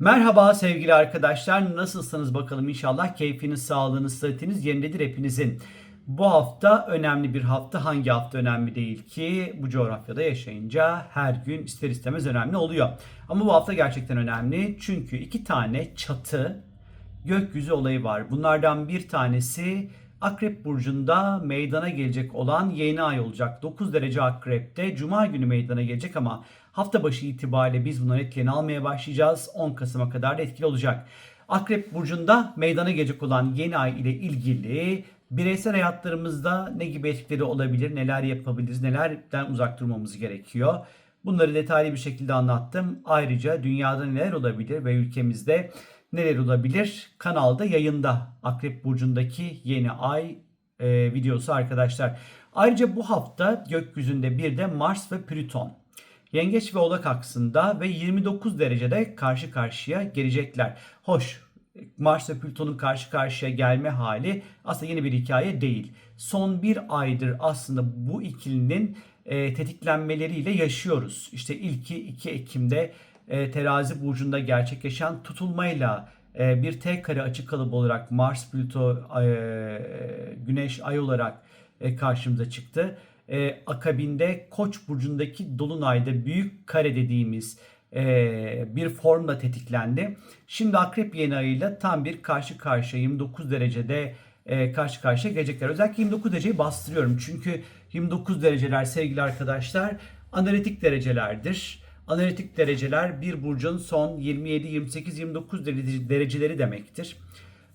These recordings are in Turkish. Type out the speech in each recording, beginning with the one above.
Merhaba sevgili arkadaşlar. Nasılsınız bakalım inşallah keyfiniz, sağlığınız, sıhhatiniz yerindedir hepinizin. Bu hafta önemli bir hafta. Hangi hafta önemli değil ki? Bu coğrafyada yaşayınca her gün ister istemez önemli oluyor. Ama bu hafta gerçekten önemli. Çünkü iki tane çatı gökyüzü olayı var. Bunlardan bir tanesi Akrep Burcu'nda meydana gelecek olan yeni ay olacak. 9 derece Akrep'te Cuma günü meydana gelecek ama hafta başı itibariyle biz bunların etkilerini almaya başlayacağız. 10 Kasım'a kadar da etkili olacak. Akrep Burcu'nda meydana gelecek olan yeni ay ile ilgili bireysel hayatlarımızda ne gibi etkileri olabilir, neler yapabiliriz, nelerden uzak durmamız gerekiyor. Bunları detaylı bir şekilde anlattım. Ayrıca dünyada neler olabilir ve ülkemizde neler olabilir? Kanalda yayında Akrep Burcu'ndaki yeni ay e, videosu arkadaşlar. Ayrıca bu hafta gökyüzünde bir de Mars ve Plüton. Yengeç ve Oğlak aksında ve 29 derecede karşı karşıya gelecekler. Hoş Mars ve Plüton'un karşı karşıya gelme hali aslında yeni bir hikaye değil. Son bir aydır aslında bu ikilinin e, tetiklenmeleriyle yaşıyoruz. İşte ilki 2 Ekim'de e, terazi burcunda gerçekleşen tutulmayla e, bir T kare açık kalıbı olarak Mars, Plüto, e, Güneş, Ay olarak e, karşımıza çıktı. E, akabinde Koç burcundaki dolunayda büyük kare dediğimiz e, bir formla tetiklendi. Şimdi Akrep yeni ayıyla tam bir karşı karşıya 29 derecede e, karşı karşıya gelecekler. Özellikle 29 dereceyi bastırıyorum. Çünkü 29 dereceler sevgili arkadaşlar analitik derecelerdir. Analitik dereceler bir burcun son 27, 28, 29 derece- dereceleri demektir.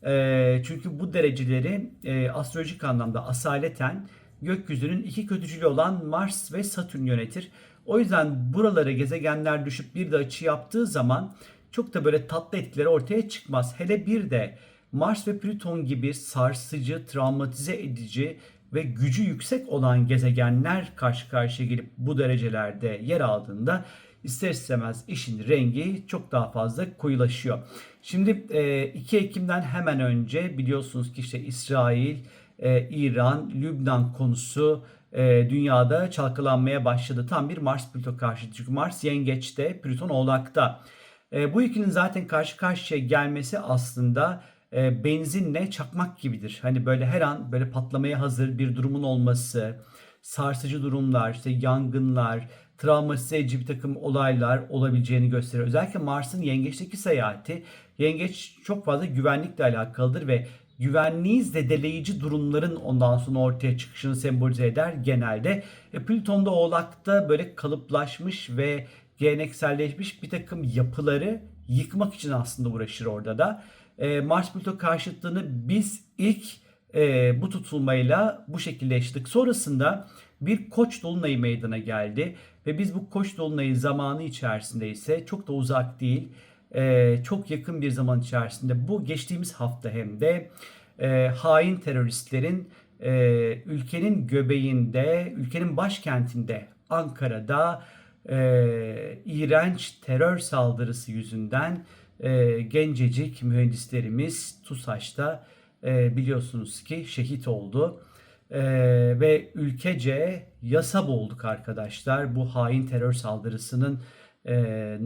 E, çünkü bu dereceleri e, astrolojik anlamda asaleten gökyüzünün iki kötücülü olan Mars ve Satürn yönetir. O yüzden buralara gezegenler düşüp bir de açı yaptığı zaman çok da böyle tatlı etkileri ortaya çıkmaz. Hele bir de Mars ve Plüton gibi sarsıcı, travmatize edici ve gücü yüksek olan gezegenler karşı karşıya gelip bu derecelerde yer aldığında ister istemez işin rengi çok daha fazla koyulaşıyor. Şimdi e, 2 Ekim'den hemen önce biliyorsunuz ki işte İsrail, e, İran, Lübnan konusu e, dünyada çalkalanmaya başladı. Tam bir Mars-Plüto karşıtı. Çünkü Mars yengeçte, Plüton oğlakta. E, bu ikinin zaten karşı karşıya gelmesi aslında e, benzinle çakmak gibidir. Hani böyle her an böyle patlamaya hazır bir durumun olması, sarsıcı durumlar, işte yangınlar, travmatize edici bir takım olaylar olabileceğini gösteriyor. Özellikle Mars'ın yengeçteki seyahati, yengeç çok fazla güvenlikle alakalıdır ve güvenliği zedeleyici durumların ondan sonra ortaya çıkışını sembolize eder genelde. E, Plüton'da Oğlak'ta böyle kalıplaşmış ve gelenekselleşmiş bir takım yapıları yıkmak için aslında uğraşır orada da. E, Mars Plüto karşıtlığını biz ilk e, bu tutulmayla bu şekilde yaşadık. Sonrasında bir koç dolunayı meydana geldi ve biz bu koç dolunayı zamanı içerisinde ise çok da uzak değil e, çok yakın bir zaman içerisinde bu geçtiğimiz hafta hem de e, hain teröristlerin e, ülkenin göbeğinde, ülkenin başkentinde Ankara'da e, iğrenç terör saldırısı yüzünden e, gencecik mühendislerimiz TUSAŞ'ta e, biliyorsunuz ki şehit oldu. E, ve ülkece yasa boğulduk arkadaşlar bu hain terör saldırısının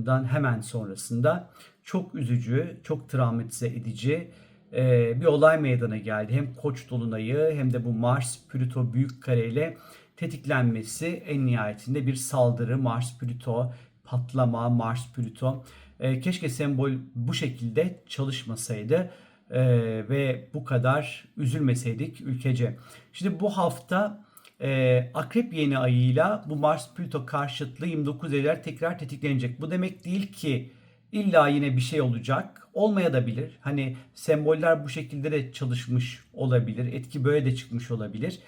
dan hemen sonrasında çok üzücü, çok travmatize edici bir olay meydana geldi. Hem Koç dolunayı hem de bu Mars Plüto büyük kare ile tetiklenmesi en nihayetinde bir saldırı Mars Plüto patlama Mars Plüto keşke sembol bu şekilde çalışmasaydı ve bu kadar üzülmeseydik ülkece. Şimdi bu hafta e, Akrep yeni ayıyla bu Mars Plüto karşıtlığı 29 Eylül tekrar tetiklenecek. Bu demek değil ki illa yine bir şey olacak. Olmaya da bilir. Hani semboller bu şekilde de çalışmış olabilir. Etki böyle de çıkmış olabilir.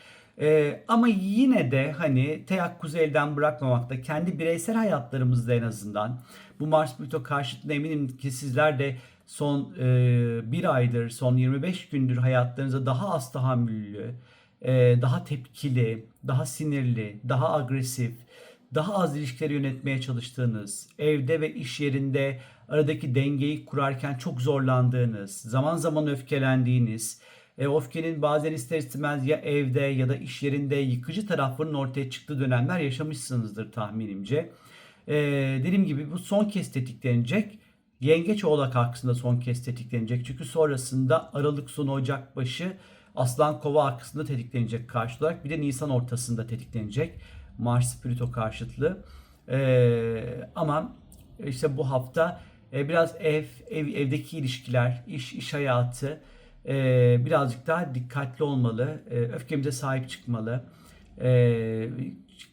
E, ama yine de hani teyakkuzu elden bırakmamakta kendi bireysel hayatlarımızda en azından bu Mars Plüto karşıtlığına eminim ki sizler de son e, bir aydır, son 25 gündür hayatlarınıza daha az tahammüllü, daha tepkili, daha sinirli, daha agresif, daha az ilişkileri yönetmeye çalıştığınız, evde ve iş yerinde aradaki dengeyi kurarken çok zorlandığınız, zaman zaman öfkelendiğiniz, e, öfkenin bazen ister istemez ya evde ya da iş yerinde yıkıcı tarafların ortaya çıktığı dönemler yaşamışsınızdır tahminimce. E, dediğim gibi bu son kez tetiklenecek. Yengeç Oğlak aksında son kez tetiklenecek. Çünkü sonrasında Aralık sonu Ocak başı Aslan Kova aksında tetiklenecek karşı olarak. Bir de Nisan ortasında tetiklenecek. Mars Plüto karşıtlığı. Ee, ama işte bu hafta e, biraz ev, ev evdeki ilişkiler, iş iş hayatı e, birazcık daha dikkatli olmalı. E, öfkemize sahip çıkmalı. E,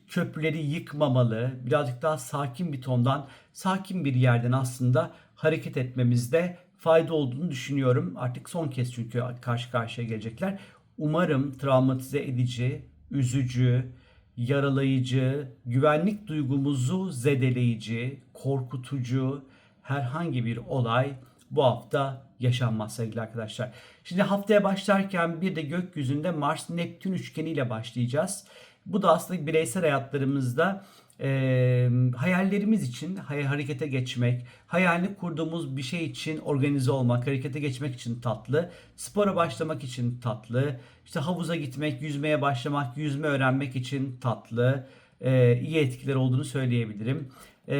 köprüleri yıkmamalı. Birazcık daha sakin bir tondan, sakin bir yerden aslında hareket etmemizde fayda olduğunu düşünüyorum. Artık son kez çünkü karşı karşıya gelecekler. Umarım travmatize edici, üzücü, yaralayıcı, güvenlik duygumuzu zedeleyici, korkutucu herhangi bir olay bu hafta yaşanmaz sevgili arkadaşlar. Şimdi haftaya başlarken bir de gökyüzünde Mars-Neptün üçgeniyle başlayacağız. Bu da aslında bireysel hayatlarımızda e, hayallerimiz için harekete geçmek, hayalini kurduğumuz bir şey için organize olmak, harekete geçmek için tatlı, spora başlamak için tatlı, işte havuza gitmek, yüzmeye başlamak, yüzme öğrenmek için tatlı, e, iyi etkiler olduğunu söyleyebilirim. E,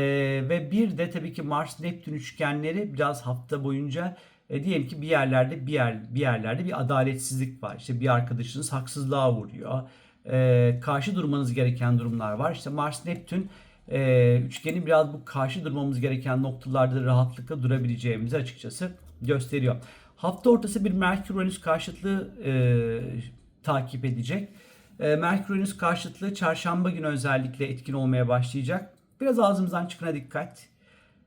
ve bir de tabii ki Mars-Neptün üçgenleri biraz hafta boyunca e, diyelim ki bir yerlerde bir yer bir yerlerde bir adaletsizlik var. İşte bir arkadaşınız haksızlığa vuruyor e, karşı durmanız gereken durumlar var. İşte Mars Neptün e, üçgeni biraz bu karşı durmamız gereken noktalarda rahatlıkla durabileceğimizi açıkçası gösteriyor. Hafta ortası bir Merkür Uranüs karşıtlığı e, takip edecek. E, Merkür Uranüs karşıtlığı çarşamba günü özellikle etkin olmaya başlayacak. Biraz ağzımızdan çıkına dikkat.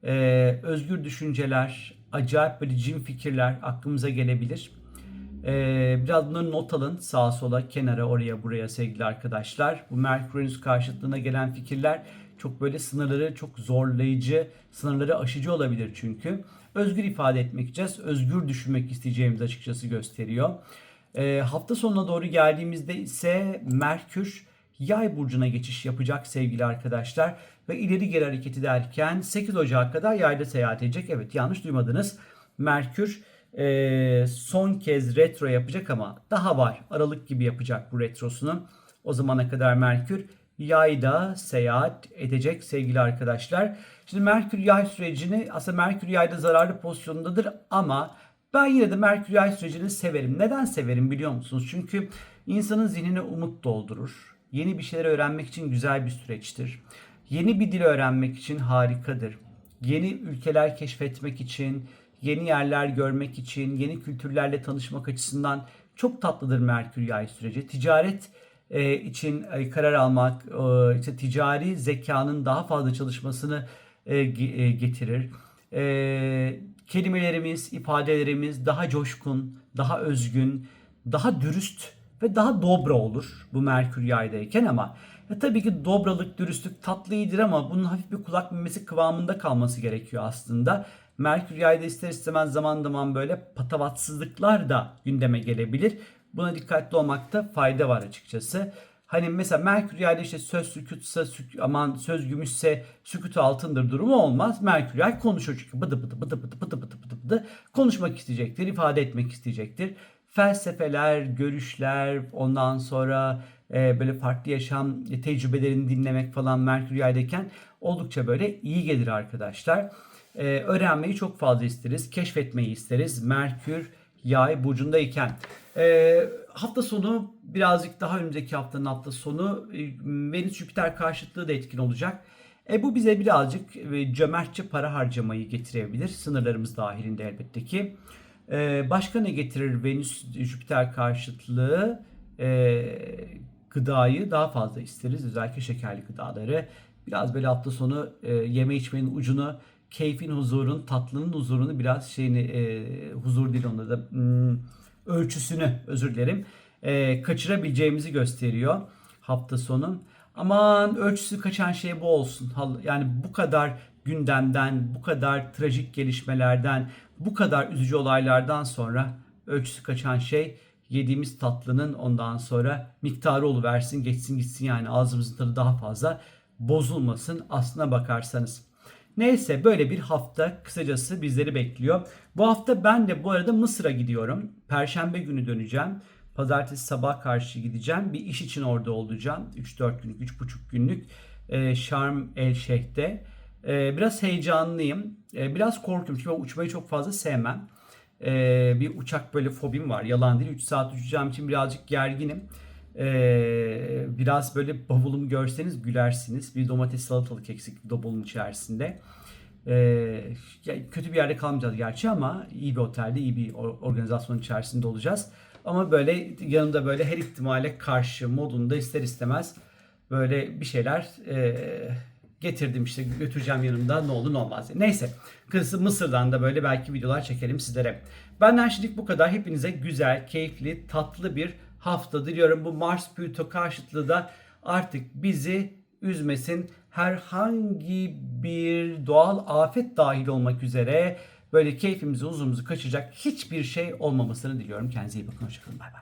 E, özgür düşünceler, acayip böyle cin fikirler aklımıza gelebilir. Ee, biraz bunları not alın sağa sola kenara oraya buraya sevgili arkadaşlar. Bu Merkür karşıtlığına gelen fikirler çok böyle sınırları çok zorlayıcı, sınırları aşıcı olabilir çünkü. Özgür ifade etmek isteyeceğiz, özgür düşünmek isteyeceğimiz açıkçası gösteriyor. Ee, hafta sonuna doğru geldiğimizde ise Merkür yay burcuna geçiş yapacak sevgili arkadaşlar. Ve ileri geri hareket ederken 8 Ocak'a kadar yayda seyahat edecek. Evet yanlış duymadınız. Merkür e, son kez retro yapacak ama daha var. Aralık gibi yapacak bu retrosunu. O zamana kadar Merkür yayda seyahat edecek sevgili arkadaşlar. Şimdi Merkür yay sürecini aslında Merkür yayda zararlı pozisyonundadır ama ben yine de Merkür yay sürecini severim. Neden severim biliyor musunuz? Çünkü insanın zihnine umut doldurur. Yeni bir şeyler öğrenmek için güzel bir süreçtir. Yeni bir dil öğrenmek için harikadır. Yeni ülkeler keşfetmek için, yeni yerler görmek için, yeni kültürlerle tanışmak açısından çok tatlıdır Merkür Yay süreci. Ticaret e, için e, karar almak, e, işte ticari zekanın daha fazla çalışmasını e, e, getirir. E, kelimelerimiz, ifadelerimiz daha coşkun, daha özgün, daha dürüst ve daha dobra olur bu Merkür Yay'dayken ama ya tabii ki dobralık, dürüstlük tatlı iyidir ama bunun hafif bir kulak memesi kıvamında kalması gerekiyor aslında. Merkür yayda ister istemez zaman zaman böyle patavatsızlıklar da gündeme gelebilir. Buna dikkatli olmakta fayda var açıkçası. Hani mesela Merkür yayda işte söz sükutsa sük, aman söz gümüşse sükut altındır durumu olmaz. Merkür yay konuşur çünkü bıdı bıdı bıdı bıdı bıdı bıdı bıdı bıdı konuşmak isteyecektir, ifade etmek isteyecektir. Felsefeler, görüşler, ondan sonra e, böyle farklı yaşam tecrübelerini dinlemek falan Merkür yaydayken oldukça böyle iyi gelir arkadaşlar e, öğrenmeyi çok fazla isteriz. Keşfetmeyi isteriz. Merkür yay burcundayken. E, hafta sonu birazcık daha önümüzdeki haftanın hafta sonu e, Venüs Jüpiter karşıtlığı da etkin olacak. E, bu bize birazcık e, cömertçe para harcamayı getirebilir. Sınırlarımız dahilinde elbette ki. E, başka ne getirir Venüs Jüpiter karşıtlığı? E, gıdayı daha fazla isteriz. Özellikle şekerli gıdaları. Biraz böyle hafta sonu e, yeme içmenin ucunu keyfin huzurun, tatlının huzurunu biraz şeyini e, huzur değil onda da hmm, ölçüsünü özür dilerim e, kaçırabileceğimizi gösteriyor hafta sonu. Aman ölçüsü kaçan şey bu olsun. Yani bu kadar gündemden, bu kadar trajik gelişmelerden, bu kadar üzücü olaylardan sonra ölçüsü kaçan şey yediğimiz tatlının ondan sonra miktarı oluversin, geçsin gitsin yani ağzımızın tadı daha fazla bozulmasın aslına bakarsanız. Neyse böyle bir hafta kısacası bizleri bekliyor. Bu hafta ben de bu arada Mısır'a gidiyorum. Perşembe günü döneceğim. Pazartesi sabah karşı gideceğim. Bir iş için orada olacağım. 3-4 günlük, 3,5 günlük e, Şarm El Şeyh'te. Ee, biraz heyecanlıyım. Ee, biraz korkuyorum çünkü ben uçmayı çok fazla sevmem. Ee, bir uçak böyle fobim var. Yalan değil. 3 saat uçacağım için birazcık gerginim. Ee, biraz böyle bavulumu görseniz gülersiniz. Bir domates salatalık eksik bavulun içerisinde. Ee, kötü bir yerde kalmayacağız gerçi ama iyi bir otelde, iyi bir or- organizasyonun içerisinde olacağız. Ama böyle yanında böyle her ihtimale karşı modunda ister istemez böyle bir şeyler e, getirdim işte götüreceğim yanımda ne olur ne olmaz. diye. Neyse kızı Mısır'dan da böyle belki videolar çekelim sizlere. Benden şimdilik bu kadar. Hepinize güzel, keyifli, tatlı bir hafta diliyorum. Bu Mars Plüto karşıtlığı da artık bizi üzmesin. Herhangi bir doğal afet dahil olmak üzere böyle keyfimizi, huzurumuzu kaçıracak hiçbir şey olmamasını diliyorum. Kendinize iyi bakın. Hoşçakalın. Bay bay.